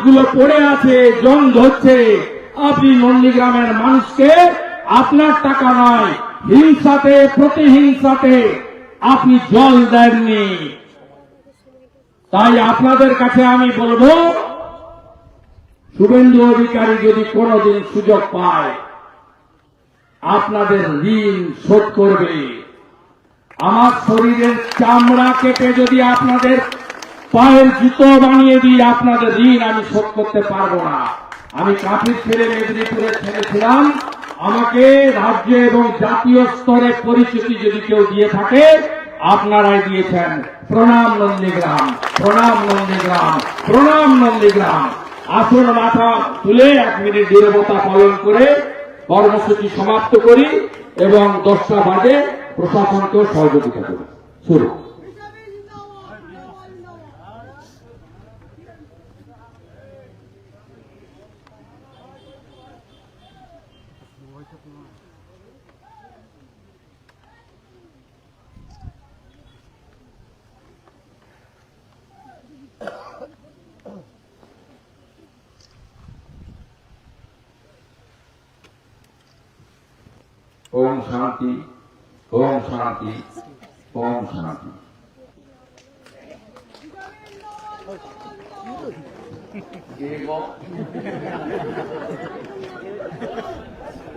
লাশগুলো পড়ে আছে, জং ধরছে। আপনি নন্দীগ্রামের মানুষকে আপনার টাকা নয়, হিংসাতে, প্রতিহিংসাতে আপনি জল দেননি। তাই আপনাদের কাছে আমি বলব, শুভেন্দু অধিকারী যদি কোনোদিন সুযোগ পায়, আপনাদের ঋণ শোধ করবে। আমার শরীরের চামড়া কেটে যদি আপনাদের পায়ের জুতো বানিয়ে দিই আপনাদের ঋণ আমি শোধ করতে পারব না। আমি কাফির ছেলে মেদিনীপুরের ছেলে ছিলাম। আমাকে রাজ্য এবং জাতীয় স্তরে পরিচিতি যদি কেউ দিয়ে থাকে, আপনারাই দিয়েছেন। প্রণাম নন্দীগ্রাম প্রণাম নন্দীগ্রাম প্রণাম নন্দীগ্রাম। আসন মাথা তুলে এক মিনিট নিরবতা পালন করে কর্মসূচি সমাপ্ত করি এবং দশটা বাজে প্রশাসনকেও সহযোগিতা করি। শুরু। ওম শান্তি ওম শান্তি ওম শান্তি।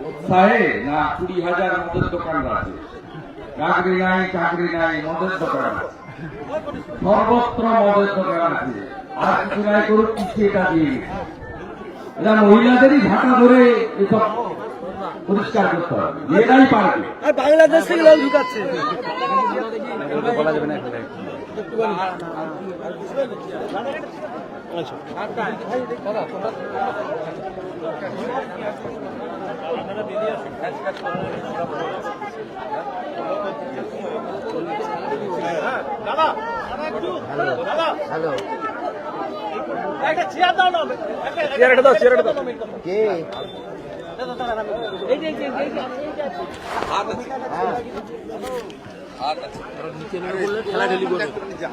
উৎসাহে না, কুড়ি হাজার মদের দোকান আছে। চাকরি নাই চাকরি নাই, মদের দোকান সর্বত্র মদের দোকান আছে। আর কিছু নাই করুক, কিছু এটা দিয়ে। এরা মহিলাদেরই ঝাঁটা ধরে এসব পরিষ্কার করতে হবে। মেয়েরাই পারবে। আর বাংলাদেশ থেকে লোক ঢুকাচ্ছে। চেয়ারটা দাও চেয়ারটা দাও। কে? নিচে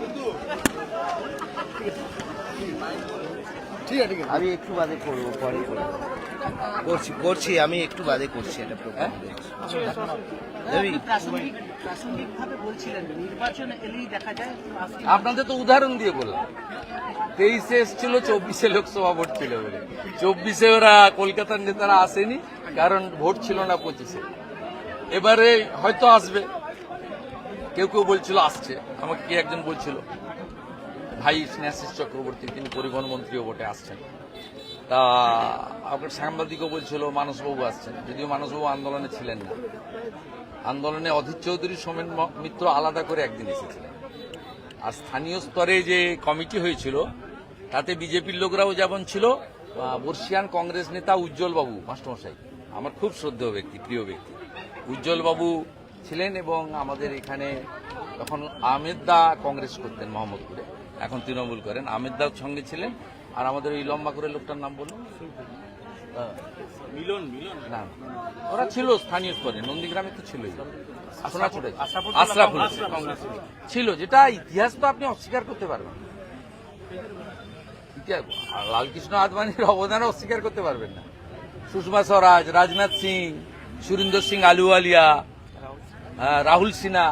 আমি একটু বাদে করব পরে করব। করছি করছি আমি একটু বাদে করছি এটা প্রোগ্রাম রবি প্রাসঙ্গিক প্রাসঙ্গিকভাবে বলছিলেন নির্বাচন এলেই দেখা যায় রাজনীতি আপনাদের তো উদাহরণ দিয়ে বললাম। তেইশে এসছিল চব্বিশে লোকসভা ভোট ছিল বলে। চব্বিশে ওরা কলকাতার নেতারা আসেনি কারণ ভোট ছিল না পঁচিশে। এবারে হয়তো আসবে। কেউ কেউ বলছিল আসছে। আমাকে কে একজন বলছিল? ভাই স্নেহাশিস চক্রবর্তী, তিনি পরিবহন মন্ত্রীও বটে, আসছেন। তা আপনার সাংবাদিকও বলছিল মানসবাবু আসছেন। যদিও মানসবাবু আন্দোলনে ছিলেন না। আন্দোলনে অধীর চৌধুরী, সোমেন মিত্র আলাদা করে একদিন এসেছিলেন। আর স্থানীয় স্তরে যে কমিটি হয়েছিল, তাতে বিজেপির লোকরাও যেমন ছিল বর্ষিয়ান কংগ্রেস নেতা উজ্জ্বল বাবু মাস্টারমশাই। আমার খুব শ্রদ্ধেয় ব্যক্তি, প্রিয় ব্যক্তি। উজ্জ্বলবাবু ছিলেন এবং আমাদের এখানে তখন আহমেদ দা কংগ্রেস করতেন মোহাম্মদপুরে। এখন তৃণমূল করেন। আহমেদ দার সঙ্গে ছিলেন। আর আমাদের ওই লম্বা করে লোকটার নাম বলুন। মিলন মিলন। না। ওরা ছিল স্থানীয় স্তরে। নন্দীগ্রামে তো ছিলই। আশরাফুল ছিল যেটা ইতিহাস তো আপনি অস্বীকার করতে পারবেন। লালকৃষ্ণ আদবানির অবদান অস্বীকার করতে পারবেন না। সুষমা স্বরাজ রাজনাথ সিং সুরিন্দর সিং আলুওয়ালিয়া রাহুল সিনহা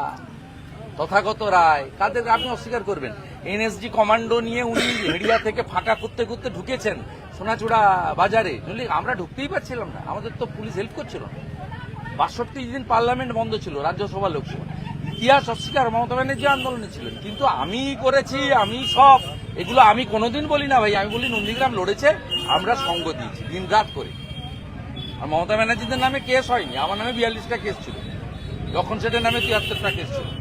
তথাগত রায়। কাদের আপনি অস্বীকার করবেন? এনএসজি কমান্ডো নিয়ে উনি হেডিয়া থেকে ফাঁকা করতে করতে ঢুকেছেন সোনাচূড়া বাজারে। বুঝলি আমরা ঢুকতেই পারছিলাম না। আমাদের তো পুলিশ হেল্প করছিল। বাষট্টি দিন পার্লামেন্ট বন্ধ ছিল, রাজ্যসভা, লোকসভা। ইতিহাস অস্বীকার, মমতা ব্যানার্জি আন্দোলনে ছিলেন। কিন্তু আমি করেছি, আমি সব। এগুলো আমি কোনোদিন বলি না ভাই, আমি বলি নন্দীগ্রাম লড়েছে, আমরা সঙ্গ দিয়েছি, দিন রাত করে। আর মমতা ব্যানার্জিদের নামে কেস হয়নি, আমার নামে বিয়াল্লিশটা কেস ছিল। যখন সেটার নামে তিয়াত্তরটা কেস ছিল।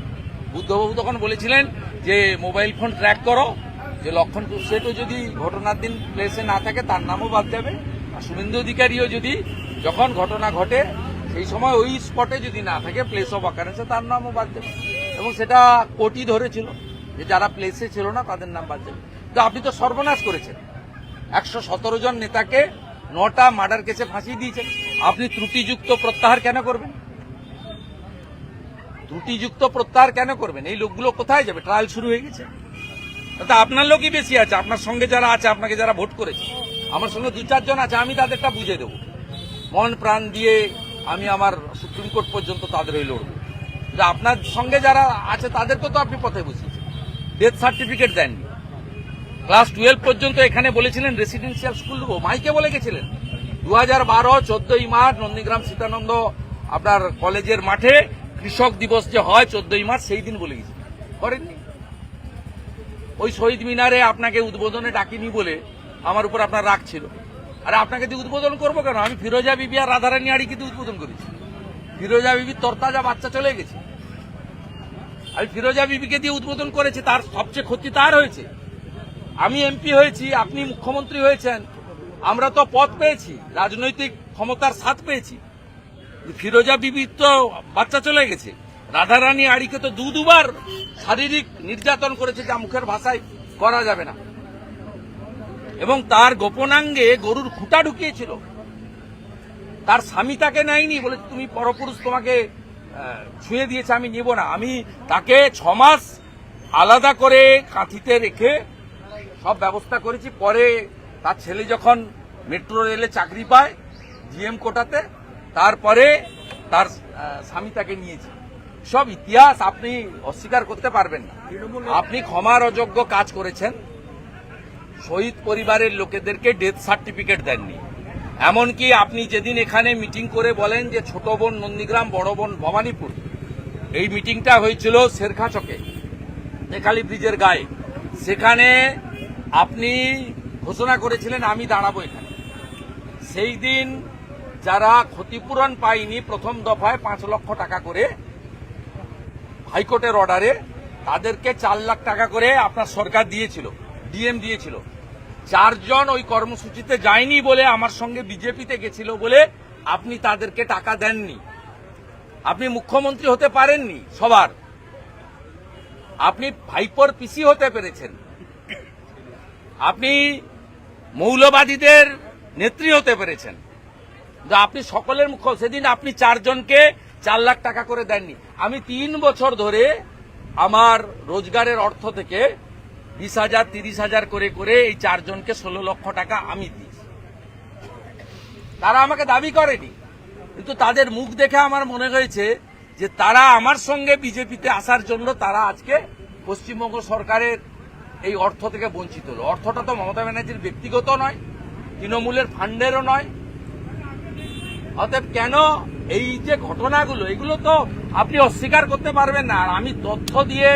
বুদ্ধবাবু তখন বলেছিলেন যে মোবাইল ফোন ট্র্যাক করো, যে লক্ষণ সেটও যদি ঘটনার দিন প্লেসে না থাকে, তার নামও বাদ যাবে। আর শুভেন্দু অধিকারীও যদি যখন ঘটনা ঘটে, সেই সময় ওই স্পটে যদি না থাকে প্লেস অফ অকারেন্সে তার নামও বাদ যাবে। এবং সেটা কোটি ধরেছিল যে যারা প্লেসে ছিল না, তাদের নাম বাদ যাবে। তো আপনি তো সর্বনাশ করেছেন। একশো সতেরো জন নেতাকে নটা মার্ডার কেসে ফাঁসিয়ে দিয়েছেন। আপনি ত্রুটিযুক্ত প্রত্যাহার কেন করবেন? ত্রুটিযুক্ত প্রত্যাহার কেন করবেন? এই লোকগুলো কোথায় যাবে? ট্রায়াল শুরু হয়ে গেছে। তা আপনার লোকই বেশি আছে, আপনার সঙ্গে যারা আছে, আপনাকে যারা ভোট করেছে, আমার সঙ্গে দু চারজন আছে, আমি তাদেরটা বুঝে দেবো। মন প্রাণ দিয়ে আমি আমার সুপ্রিম কোর্ট পর্যন্ত তাদের হয়ে লড়বো। আপনার সঙ্গে যারা আছে, তাদেরকে তো আপনি পথে বসিয়েছেন। ডেথ সার্টিফিকেট দেননি। ক্লাস টুয়েলভ পর্যন্ত এখানে বলেছিলেন রেসিডেন্সিয়াল স্কুল দেবো। মাইকে বলে গেছিলেন। দু হাজার বারো, চোদ্দই মার্চ, নন্দীগ্রাম, সীতানন্দ আপনার কলেজের মাঠে কৃষক দিবস যে হয় চোদ্দই মার্চ, সেই দিন বলে গেছিলেন করেননি? ওই শহীদ মিনারে আপনাকে উদ্বোধনে ডাকিনি বলে আমার উপর আপনার রাগ ছিল। আরে আপনাকে দিয়ে উদ্বোধন করব কেন? আমি ফিরোজা বিবি আর রাধারানী আড়ি কিন্তু উদ্বোধন করেছি। ফিরোজা বিবির তরতাজা বাচ্চা চলে গেছে। আমি ফিরোজা বিবিকে দিয়ে উদ্বোধন করেছি, তার সবচেয়ে ক্ষতি তার হয়েছে। আমি এমপি হয়েছি, আপনি মুখ্যমন্ত্রী হয়েছেন। আমরা তো পদ পেয়েছি, রাজনৈতিক ক্ষমতার স্বাদ পেয়েছি। ফিরোজা বিবির তো বাচ্চা চলে গেছে। রাধারানী আড়িকে তো দু দুবার শারীরিক নির্যাতন করেছে যা মুখের ভাষায় করা যাবে না। এবং তার গোপনাঙ্গে গরুর খুঁটা ঢুকিয়েছিল। তার স্বামী তাকে নেয়নি বলে তুমি পরপুরুষ তোমাকে ছুঁয়ে দিয়েছে, আমি নিব না। আমি তাকে ছ মাস আলাদা করে কাঁথিতে রেখে সব ব্যবস্থা করেছি। পরে তার ছেলে যখন মেট্রো রেলে চাকরি পায়, জিএম কোটাতে তারপরে তার স্বামী তাকে নিয়েছে। সব ইতিহাস আপনি অস্বীকার করতে পারবেন না। আপনি ক্ষমার অযোগ্য কাজ করেছেন। শহীদ পরিবারের লোকেদেরকে ডেথ সার্টিফিকেট দেননি। এমনকি আপনি যেদিন এখানে মিটিং করে বলেন যে ছোট বোন নন্দীগ্রাম, বড় বোন ভবানীপুর, এই মিটিংটা হয়েছিল শেরখাচকে নেকালি ব্রিজের গায়ে। সেখানে আপনি ঘোষণা করেছিলেন, আমি দাঁড়াবো এখানে। সেই দিন যারা ক্ষতিপূরণ পায়নি প্রথম দফায় পাঁচ লক্ষ টাকা করে হাইকোর্টের অর্ডারে, তাদেরকে চার লাখ টাকা করে আপনার সরকার দিয়েছিল, ডিএম দিয়েছিল। চারজন ওই কর্মসূচিতে যায়নি বলে, আমার সঙ্গে বিজেপিতে গেছিল বলে আপনি তাদেরকে টাকা দেননি। আপনি মুখ্যমন্ত্রী হতে পারেননি সবার। আপনি ভাইপোর পিসি হতে পেরেছেন। আপনি মৌলবাদীদের নেত্রী হতে পেরেছেন। আপনি সকলের মুখ্য সেদিন আপনি চারজনকে চার লাখ টাকা করে দেননি। আমি তিন বছর ধরে আমার রোজগারের অর্থ থেকে বিশ হাজার, তিরিশ হাজার করে করে এই চারজনকে ষোলো লক্ষ টাকা আমি দিয়েছি। তারা আমাকে দাবি করেনি। কিন্তু তাদের মুখ দেখে আমার মনে হয়েছে যে তারা আমার সঙ্গে বিজেপিতে আসার জন্য তারা আজকে পশ্চিমবঙ্গ সরকারের এই অর্থ থেকে বঞ্চিত হলো। অর্থটা তো মমতা ব্যানার্জির ব্যক্তিগত নয়, তৃণমূলের ফান্ডেরও নয় অতএব কেন এই যে ঘটনাগুলো, এগুলো তো আপনি অস্বীকার করতে পারবেন না। আর আমি তথ্য দিয়ে